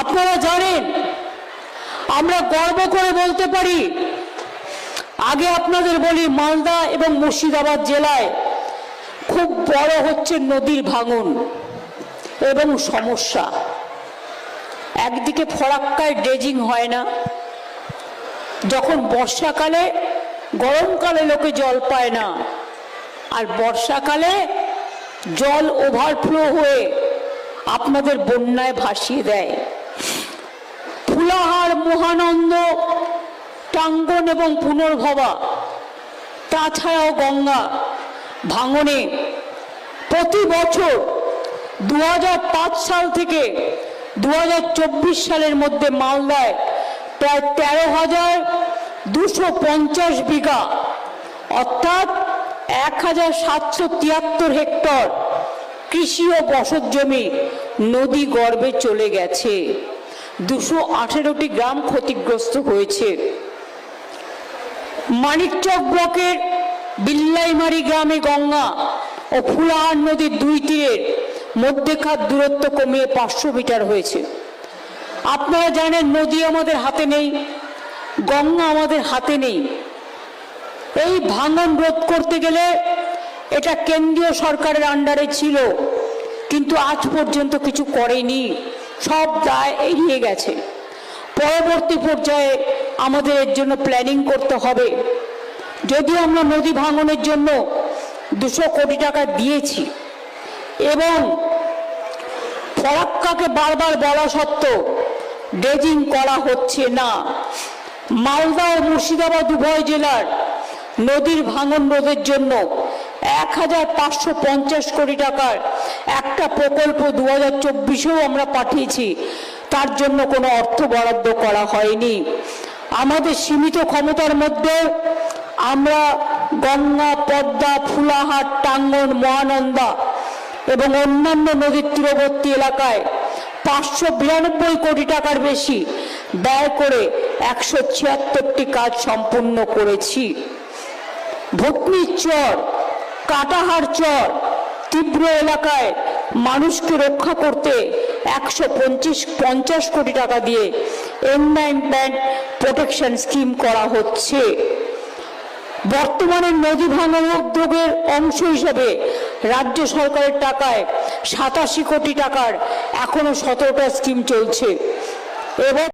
আপনারা জানেন, আমরা গর্ব করে বলতে পারি, আগে আপনাদের বলি মালদা এবং মুর্শিদাবাদ জেলায় খুব বড় হচ্ছে নদীর ভাঙন এবং সমস্যা। একদিকে ফরাক্কায় ড্রেজিং হয় না, যখন বর্ষাকালে, গরমকালে লোকে জল পায় না, আর বর্ষাকালে জল ওভারফ্লো হয়ে আপনাদের বন্যায় ভাসিয়ে দেয়। মহানন্দ টাঙ্গন এবং পুনর্ভবা, তাছাড়াও গঙ্গা, ভাঙনে প্রতি বছর দুহাজার পাঁচ সাল থেকে দুহাজার চব্বিশ সালের মধ্যে মালদায় প্রায় তেরো হাজার দুশো পঞ্চাশ বিঘা, অর্থাৎ এক হাজার সাতশো তিয়াত্তর হেক্টর কৃষি ও বসত জমি নদী গর্ভে চলে গেছে। দুশো গ্রাম ক্ষতিগ্রস্ত হয়েছে। মানিকচক ব্লকের বিল্লাইমারি গ্রামে গঙ্গা ও ফুলাহার নদীর দুই তীরের মধ্যেকার দূরত্ব কমিয়ে পাঁচশো মিটার হয়েছে। আপনারা জানেন নদী আমাদের হাতে নেই, গঙ্গা আমাদের হাতে নেই। এই ভাঙন রোধ করতে গেলে এটা কেন্দ্রীয় সরকারের আন্ডারে ছিল, কিন্তু আজ পর্যন্ত কিছু করেনি। সব দায় এড়িয়ে গেছে। পরবর্তী পর্যায়ে আমাদের এর জন্য প্ল্যানিং করতে হবে। যদিও আমরা নদী ভাঙনের জন্য দুশো কোটি টাকা দিয়েছি, এবং ফরাক্কাকে বারবার বলা সত্ত্বেও ড্রেজিং করা হচ্ছে না। মালদা ও মুর্শিদাবাদ উভয় জেলার নদীর ভাঙন রোধের জন্য এক হাজার পাঁচশো পঞ্চাশ কোটি টাকার একটা প্রকল্প দু হাজার চব্বিশেও আমরা পাঠিয়েছি। তার জন্য কোনো অর্থ বরাদ্দ করা হয়নি। আমাদের সীমিত ক্ষমতার মধ্যে আমরা গঙ্গা, পদ্মা ফুলাহাট টাঙ্গন, মহানন্দা এবং অন্যান্য নদীর তীরবর্তী এলাকায় পাঁচশো বিরানব্বই কোটি টাকার বেশি ব্যয় করে একশো ছিয়াত্তরটি কাজ সম্পূর্ণ করেছি। ভুটনির চর কাটাহার চর তীব্র এলাকায় মানুষকে রক্ষা করতে একশো পঞ্চাশ পঞ্চাশ কোটি টাকা দিয়ে এনভায়রনমেন্ট প্রোটেকশন স্কিম করা হচ্ছে। বর্তমানে নদী ভাঙন উদ্যোগের অংশ হিসেবে রাজ্য সরকারের টাকায় সাতাশি কোটি টাকার এখনও সতেরোটা স্কিম চলছে। এবার